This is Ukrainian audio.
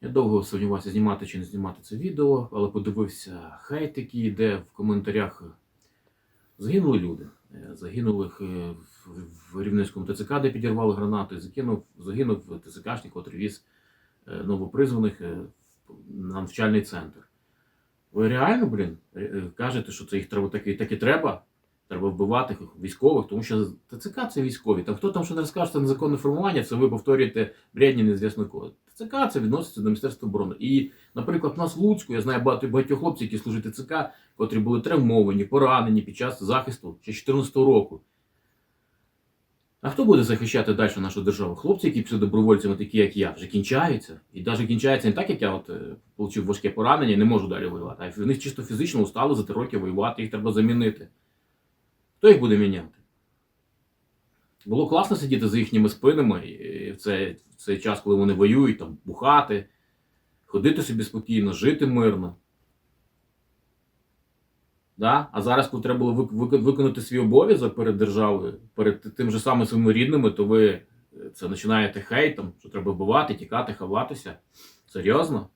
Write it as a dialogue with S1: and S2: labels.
S1: Я довго сумнівався, знімати чи не знімати це відео, але подивився хейт, який йде в коментарях. Загинули люди. Е, Загинулих е, в- Рівненському ТЦК, де підірвали гранату, і загинув, загинув ТЦКшник, котрий віз е, новопризваних на навчальний центр. Ви реально, блін, кажете, що це їх треба так і, так і треба? Треба вбивати військових, тому що ТЦК це військові. Там хто там що не розкаже, це незаконне формування, це ви повторюєте бредні незвісно кого. ТЦК це відноситься до Міністерства оборони. І, наприклад, у нас в Луцьку, я знаю багато багатьох хлопців, які служать ТЦК, котрі були травмовані, поранені під час захисту ще 14 року. А хто буде захищати далі нашу державу? Хлопці, які пішли добровольцями, такі як я, вже кінчаються. І навіть кінчається не так, як я от е, отримав важке поранення і не можу далі воювати. А в них чисто фізично устали за три роки воювати, їх треба замінити. Хто їх буде міняти? Було класно сидіти за їхніми спинами і в цей, в цей час, коли вони воюють, там, бухати, ходити собі спокійно, жити мирно. Да? А зараз, коли треба було вик- вик- виконати свій обов'язок перед державою, перед тим же самим своїми рідними, то ви е, це починаєте хейтом, що треба вбивати, тікати, ховатися. Серйозно?